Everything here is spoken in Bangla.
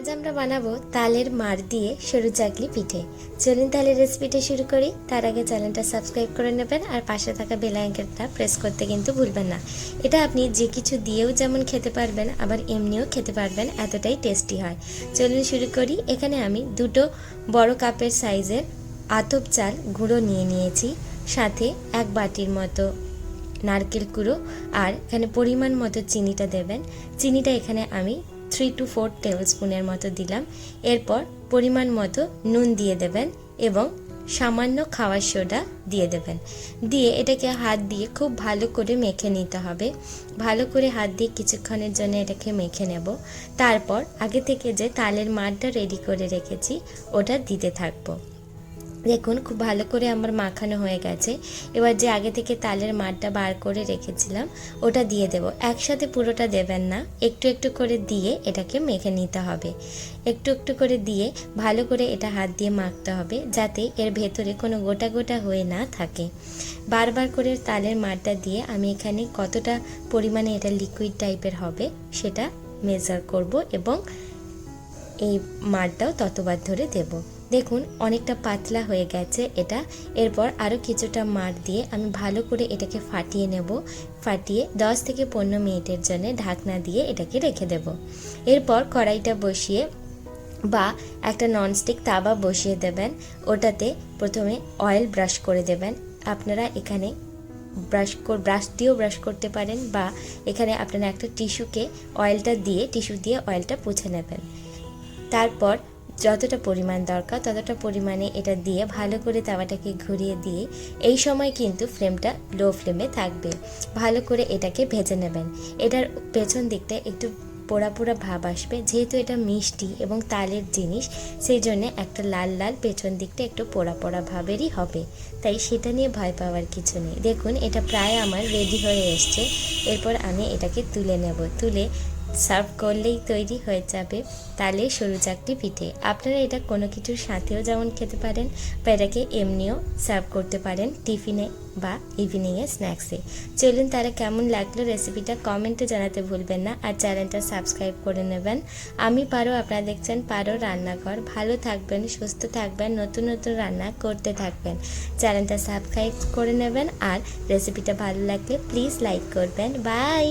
আজ আমরা বানাবো তালের মার দিয়ে সরু চাকলি পিঠে। চলুন তালের রেসিপিটা শুরু করি। তার আগে চ্যানেলটা সাবস্ক্রাইব করে নেবেন আর পাশে থাকা বেল আইকনটা প্রেস করতে কিন্তু ভুলবেন না। এটা আপনি যে কিছু দিয়েও যেমন খেতে পারবেন, আবার এমনিও খেতে পারবেন, এতটাই টেস্টি হয়। চলুন শুরু করি। এখানে আমি দুটো বড় কাপের সাইজের আতপ চাল গুঁড়ো নিয়ে নিয়েছি। সাথে এক বাটির মতো নারকেল কুড়ো আর এখানে পরিমাণ মতো চিনিটা দেবেন। চিনিটা এখানে আমি থ্রি টু ফোর টেবিল স্পুনের মতো দিলাম। এরপর পরিমাণ মতো নুন দিয়ে দেবেন এবং সামান্য খাওয়ার সোডা দিয়ে দেবেন। দিয়ে এটাকে হাত দিয়ে খুব ভালো করে মেখে নিতে হবে। ভালো করে হাত দিয়ে কিছুক্ষণের জন্য এটাকে মেখে নেব। তারপর আগে থেকে যে তালের মাঠটা রেডি করে রেখেছি, ওটা দিতে থাকব। দেখুন, খুব ভালো করে আমার মাখানো হয়ে গেছে। এবার যে আগে থেকে তালের মাঠটা বার করে রেখেছিলাম, ওটা দিয়ে দেব। একসাথে পুরোটা দেবেন না। একটু একটু করে দিয়ে এটাকে মেখে নিতে হবে। একটু একটু করে দিয়ে ভালো করে এটা হাত দিয়ে মাখতে হবে, যাতে এর ভেতরে কোনো গোটা গোটা হয়ে না থাকে। বারবার করে তালের মাঠটা দিয়ে আমি এখানে কতটা পরিমাণে এটা লিকুইড টাইপের হবে, সেটা মেজার করব এবং এই মারটাও ততবার ধরে দেব। দেখুন, অনেকটা পাতলা হয়ে গেছে এটা। এরপর আরও কিছুটা মার দিয়ে আমি ভালো করে এটাকে ফাটিয়ে নেব। ফাটিয়ে 10 থেকে পনেরো মিনিটের জন্য ঢাকনা দিয়ে এটাকে রেখে দেব। এরপর কড়াইটা বসিয়ে বা একটা ননস্টিক তাবা বসিয়ে দেবেন। ওটাতে প্রথমে অয়েল ব্রাশ করে দেবেন। আপনারা এখানে ব্রাশ ব্রাশ দিয়েও ব্রাশ করতে পারেন বা এখানে আপনারা একটা টিস্যুকে অয়েলটা দিয়ে টিস্যু দিয়ে অয়েলটা পুছে নেবেন। তারপর যতটা পরিমাণ দরকার, ততটা পরিমাণে এটা দিয়ে ভালো করে তাওয়াটাকে ঘুরিয়ে দিয়ে এই সময় কিন্তু ফ্লেমটা লো ফ্লেমে থাকবে। ভালো করে এটাকে ভেজে নেবেন। এটার পেছন দিকটা একটু পোড়া পোড়া ভাব আসবে। যেহেতু এটা মিষ্টি এবং তালের জিনিস, সেই জন্য একটা লাল লাল পেছন দিকটা একটু পোড়া পোড়া ভাবেরই হবে। তাই সেটা নিয়ে ভয় পাওয়ার কিছু নেই। দেখুন, এটা প্রায় আমার রেডি হয়ে এসছে। এরপর আমি এটাকে তুলে নেব। তুলে সার্ভ করলেই তৈরি হয়ে যাবে তালে সরু চাকটি পিঠে। আপনারা এটা কোনো কিছুর সাথেও যেমন খেতে পারেন, বা এটাকে এমনিও সার্ভ করতে পারেন টিফিনে বা ইভিনিংয়ে স্ন্যাক্সে চলুন তারা কেমন লাগল রেসিপিটা কমেন্টে জানাতে ভুলবেন না আর চ্যানেলটা সাবস্ক্রাইব করে নেবেন। আমি পারো, আপনারা দেখছেন পারো রান্নাঘর। ভালো থাকবেন, সুস্থ থাকবেন, নতুন নতুন রান্না করতে থাকবেন। চ্যানেলটা সাবস্ক্রাইব করে নেবেন আর রেসিপিটা ভালো লাগলে প্লিজ লাইক করবেন। বাই